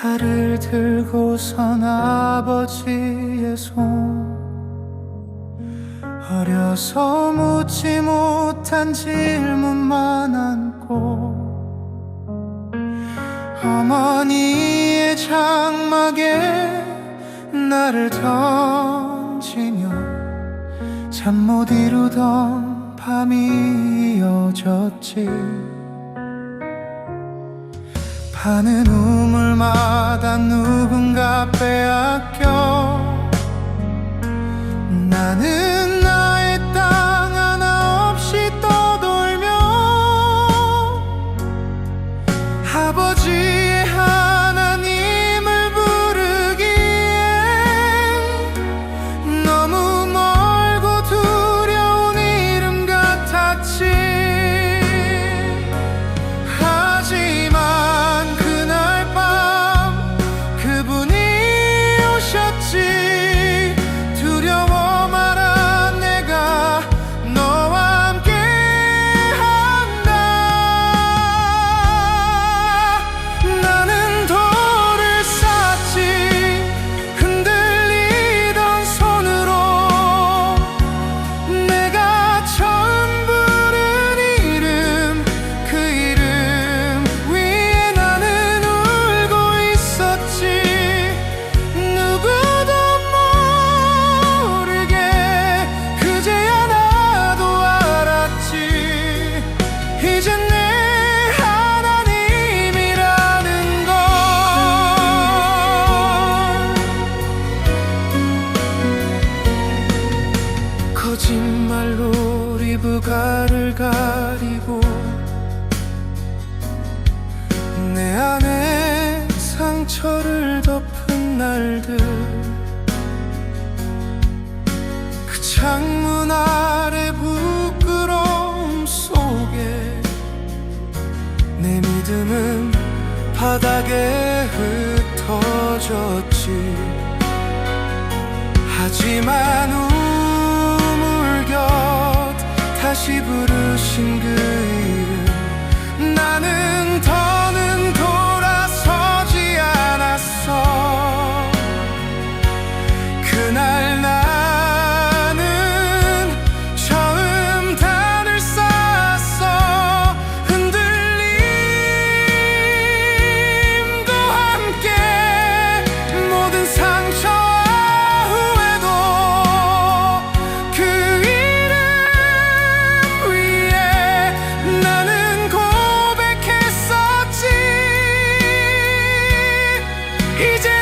칼을 들고선 아버지의 손 어려서 묻지 못한 질문만 안고 어머니의 장막에 나를 던지며 잠 못 이루던 밤이 이어졌지 파는 우물마다 누군가 빼앗겨 리브가를 가리고 내 안에 상처를 덮은 날들. 그 창문 아래 부끄러움 속에 내 믿음은 바닥에 흩어졌지. 하지만 다시 부르신 그 이제